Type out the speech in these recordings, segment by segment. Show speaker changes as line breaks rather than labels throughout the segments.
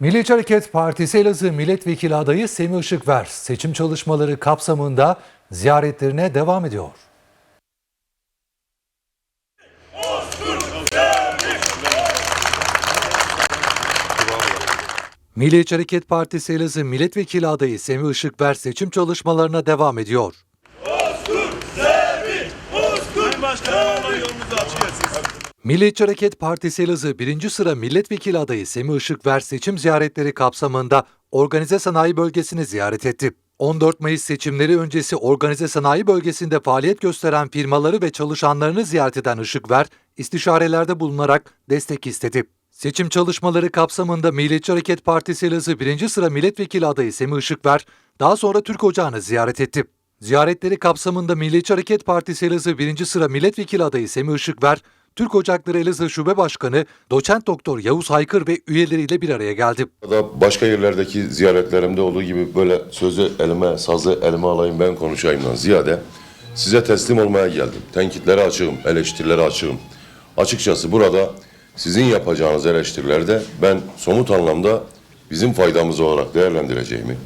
Milliyetçi Hareket Partisi Elazığ Milletvekili adayı Semih Işıkver seçim çalışmaları kapsamında ziyaretlerine devam ediyor. Milliyetçi Hareket Partisi Elazığ Milletvekili adayı Semih Işıkver seçim çalışmalarına devam ediyor.
Allah yolunuzu açık etsin.
Milliyetçi Hareket Partisi Elazığ 1. sıra milletvekili adayı Semih Işıkver seçim ziyaretleri kapsamında organize sanayi bölgesini ziyaret etti. 14 Mayıs seçimleri öncesi organize sanayi bölgesinde faaliyet gösteren firmaları ve çalışanlarını ziyaret eden Işıkver, istişarelerde bulunarak destek istedi. Seçim çalışmaları kapsamında Milliyetçi Hareket Partisi Elazığ 1. sıra milletvekili adayı Semih Işıkver, daha sonra Türk Ocağı'nı ziyaret etti. Ziyaretleri kapsamında Milliyetçi Hareket Partisi Elazığ 1. sıra milletvekili adayı Semih Işıkver, Türk Ocakları Elazığ Şube Başkanı Doçent Doktor Yavuz Haykır ve üyeleriyle bir araya geldi.
da başka yerlerdeki ziyaretlerimde olduğu gibi böyle sözü elime, sazı elime alayım ben konuşayımdan ziyade size teslim olmaya geldim. Tenkitlere açığım, eleştirilere açığım. Açıkçası burada sizin yapacağınız eleştirilerde ben somut anlamda bizim faydamız olarak değerlendireceğimi,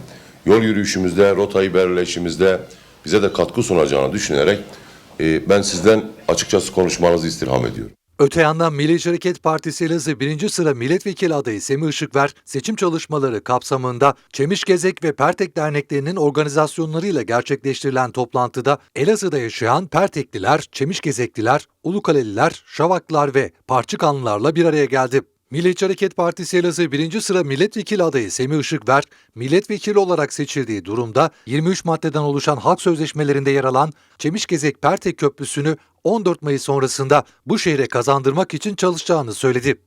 yol yürüyüşümüzde, rotayı belirleşimizde bize de katkı sunacağını düşünerek e, ben sizden açıkçası konuşmanızı istirham ediyorum.
Öte yandan Milliyetçi Hareket Partisi Elazığ 1. sıra milletvekili adayı Semih Işıkver, seçim çalışmaları kapsamında Çemişgezek ve Pertek derneklerinin organizasyonlarıyla gerçekleştirilen toplantıda Elazığ'da yaşayan Pertekliler, Çemişgezekliler, Ulukaleliler, Şavaklılar ve Parçıkanlılarla bir araya geldi. Milliyetçi Hareket Partisi Elazığ 1. sıra milletvekili adayı Semih Işıkver, milletvekili olarak seçildiği durumda 23 maddeden oluşan halk sözleşmelerinde yer alan Çemişgezek Pertek Köprüsü'nü 14 Mayıs sonrasında bu şehre kazandırmak için çalışacağını söyledi.